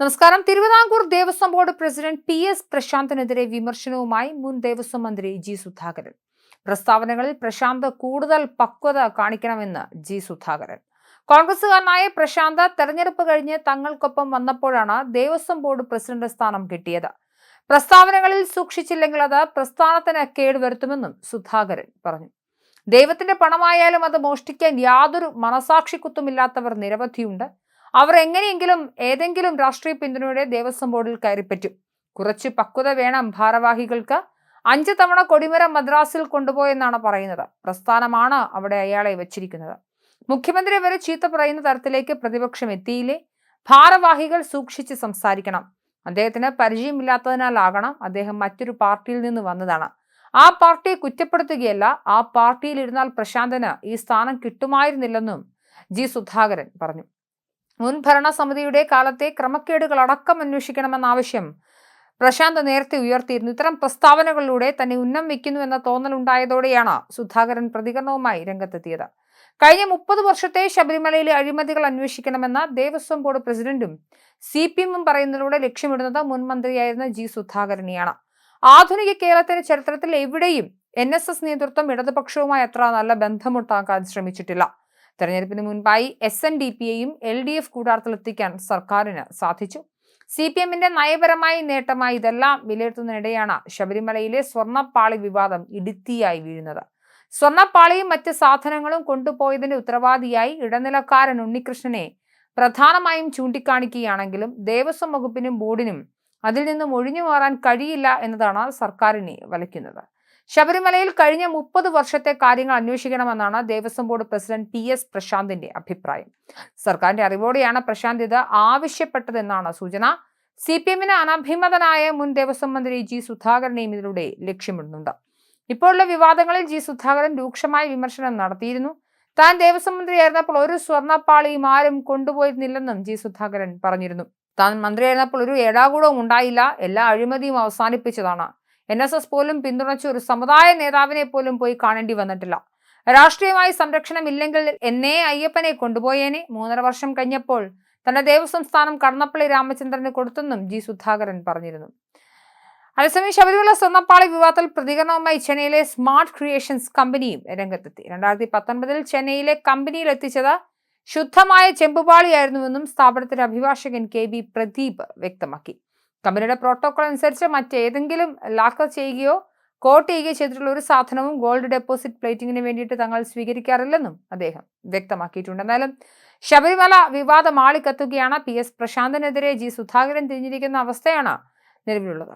നമസ്കാരം. Travancore Devaswom board president P S പ്രശാന്തിനെതിരെ വിമർശനവുമായി മുൻ ദേവസ്വം മന്ത്രി ജി സുധാകരൻ. പ്രസ്താവനകളിൽ പ്രശാന്ത് കൂടുതൽ പക്വത കാണിക്കണമെന്ന് ജി സുധാകരൻ. കോൺഗ്രസുകാരനായ പ്രശാന്ത് തെരഞ്ഞെടുപ്പ് കഴിഞ്ഞ് തങ്ങൾക്കൊപ്പം വന്നപ്പോഴാണ് ദേവസ്വം ബോർഡ് പ്രസിഡന്റ് സ്ഥാനം കിട്ടിയത്. പ്രസ്താവനകളിൽ സൂക്ഷിച്ചില്ലെങ്കിൽ അത് പ്രസ്ഥാനത്തിന് കേടുവരുത്തുമെന്നും സുധാകരൻ പറഞ്ഞു. ദൈവത്തിന്റെ പണമായാലും അത് മോഷ്ടിക്കാൻ യാതൊരു മനസാക്ഷിക്കുത്തുമില്ലാത്തവർ നിരവധിയുണ്ട്. അവർ എങ്ങനെയെങ്കിലും ഏതെങ്കിലും രാഷ്ട്രീയ പിന്തുണയുടെ ദേവസ്വം ബോർഡിൽ കയറിപ്പറ്റും. കുറച്ച് പക്വത വേണം ഭാരവാഹികൾക്ക്. അഞ്ച് തവണ കൊടിമരം മദ്രാസിൽ കൊണ്ടുപോയെന്നാണ് പറയുന്നത്. പ്രസ്ഥാനമാണ് അവിടെ അയാളെ വെച്ചിരിക്കുന്നത്. മുഖ്യമന്ത്രി വരെ ചീത്ത പറയുന്ന തരത്തിലേക്ക് പ്രതിപക്ഷം എത്തിയില്ലേ? ഭാരവാഹികൾ സൂക്ഷിച്ച് സംസാരിക്കണം. അദ്ദേഹത്തിന് പരിചയമില്ലാത്തതിനാലാകണം അദ്ദേഹം മറ്റൊരു പാർട്ടിയിൽ നിന്ന് വന്നതാണ്. ആ പാർട്ടിയെ കുറ്റപ്പെടുത്തുകയല്ല ആ പാർട്ടിയിൽ ഇരുന്നാൽ പ്രശാന്തന് ഈ സ്ഥാനം കിട്ടുമായിരുന്നില്ലെന്നും ജി സുധാകരൻ പറഞ്ഞു. മുൻ ഭരണസമിതിയുടെ കാലത്തെ ക്രമക്കേടുകൾ അടക്കം അന്വേഷിക്കണമെന്ന ആവശ്യം പ്രശാന്ത് നേരത്തെ ഉയർത്തിയിരുന്നു. ഇത്തരം പ്രസ്താവനകളിലൂടെ തന്നെ ഉന്നം എന്ന തോന്നലുണ്ടായതോടെയാണ് സുധാകരൻ പ്രതികരണവുമായി രംഗത്തെത്തിയത്. കഴിഞ്ഞ മുപ്പത് വർഷത്തെ ശബരിമലയിലെ അഴിമതികൾ അന്വേഷിക്കണമെന്ന ദേവസ്വം ബോർഡ് പ്രസിഡന്റും സി പി എമ്മും പറയുന്നതിലൂടെ ലക്ഷ്യമിടുന്നത് മുൻമന്ത്രിയായിരുന്ന ജി സുധാകരനെയാണ്. ആധുനിക കേരളത്തിന്റെ ചരിത്രത്തിൽ എവിടെയും എൻ എസ് എസ് നേതൃത്വം ഇടതുപക്ഷവുമായി അത്ര നല്ല ബന്ധമുണ്ടാക്കാൻ ശ്രമിച്ചിട്ടില്ല. തെരഞ്ഞെടുപ്പിന് മുൻപായി എസ് എൻ ഡി പിയെയും എൽ ഡി എഫ് കൂടാരത്തിലെത്തിക്കാൻ സർക്കാരിന് സാധിച്ചു. സി പി എമ്മിന്റെ നയപരമായ നേട്ടമായി ഇതെല്ലാം വിലയിരുത്തുന്നതിനിടെയാണ് ശബരിമലയിലെ സ്വർണപ്പാളി വിവാദം ഇടുത്തിയായി വീഴുന്നത്. സ്വർണപ്പാളിയും മറ്റ് സാധനങ്ങളും കൊണ്ടുപോയതിന്റെ ഉത്തരവാദിയായി ഇടനിലക്കാരൻ ഉണ്ണികൃഷ്ണനെ പ്രധാനമായും ചൂണ്ടിക്കാണിക്കുകയാണെങ്കിലും ദേവസ്വം വകുപ്പിനും ബോർഡിനും അതിൽ നിന്നും ഒഴിഞ്ഞു മാറാൻ കഴിയില്ല എന്നതാണ് സർക്കാരിനെ വലയ്ക്കുന്നത്. ശബരിമലയിൽ കഴിഞ്ഞ മുപ്പത് വർഷത്തെ കാര്യങ്ങൾ അന്വേഷിക്കണമെന്നാണ് Devaswom board president P S പ്രശാന്തിന്റെ അഭിപ്രായം. സർക്കാരിന്റെ അറിവോടെയാണ് പ്രശാന്ത് ഇത് ആവശ്യപ്പെട്ടതെന്നാണ് സൂചന. സി പി എമ്മിന് അനഭിമതനായ മുൻ ദേവസ്വം മന്ത്രി ജി സുധാകരനെയും ഇതിലൂടെ ലക്ഷ്യമിടുന്നുണ്ട്. ഇപ്പോഴുള്ള വിവാദങ്ങളിൽ ജി സുധാകരൻ രൂക്ഷമായ വിമർശനം നടത്തിയിരുന്നു. താൻ ദേവസ്വം മന്ത്രിയായിരുന്നപ്പോൾ ഒരു സ്വർണപ്പാളിയും ആരും കൊണ്ടുപോയിരുന്നില്ലെന്നും ജി സുധാകരൻ പറഞ്ഞിരുന്നു. താൻ മന്ത്രിയായിരുന്നപ്പോൾ ഒരു ഏടാകൂടവും ഉണ്ടായില്ല എല്ലാ അഴിമതിയും അവസാനിപ്പിച്ചതാണ്. എൻ എസ് എസ് പോലും പിന്തുണച്ച ഒരു സമുദായ നേതാവിനെ പോലും പോയി കാണേണ്ടി വന്നിട്ടില്ല. രാഷ്ട്രീയമായി സംരക്ഷണം ഇല്ലെങ്കിൽ എന്നെ അയ്യപ്പനെ കൊണ്ടുപോയേനെ. മൂന്നര വർഷം കഴിഞ്ഞപ്പോൾ തന്റെ ദേവസ്വം സ്ഥാനം കടന്നപ്പള്ളി രാമചന്ദ്രന് കൊടുത്തെന്നും ജി സുധാകരൻ പറഞ്ഞിരുന്നു. അതേസമയം ശബരിമല സ്വർണപ്പാളി വിവാദത്തിൽ പ്രതികരണവുമായി ചെന്നൈയിലെ സ്മാർട്ട് ക്രിയേഷൻസ് കമ്പനിയും രംഗത്തെത്തി. രണ്ടായിരത്തി പത്തൊൻപതിൽ ചെന്നൈയിലെ കമ്പനിയിൽ എത്തിച്ചത് ശുദ്ധമായ ചെമ്പുപാളിയായിരുന്നുവെന്നും സ്ഥാപനത്തിന്റെ അഭിഭാഷകൻ കെ ബി പ്രദീപ് വ്യക്തമാക്കി. കമ്പനിയുടെ പ്രോട്ടോകോൾ അനുസരിച്ച് മറ്റേതെങ്കിലും ലാക്കർ ചെയ്യുകയോ കോട്ട് ചെയ്യുകയോ ചെയ്തിട്ടുള്ള ഒരു സാധനവും ഗോൾഡ് ഡെപ്പോസിറ്റ് പ്ലേറ്റിംഗിന് വേണ്ടിയിട്ട് തങ്ങൾ സ്വീകരിക്കാറില്ലെന്നും അദ്ദേഹം വ്യക്തമാക്കിയിട്ടുണ്ട് എന്നാലും ശബരിമല വിവാദം ആളിക്കത്തുകയാണ് പി എസ് പ്രശാന്തനെതിരെ ജി സുധാകരൻ തിരിഞ്ഞിരിക്കുന്ന അവസ്ഥയാണ് നിലവിലുള്ളത്.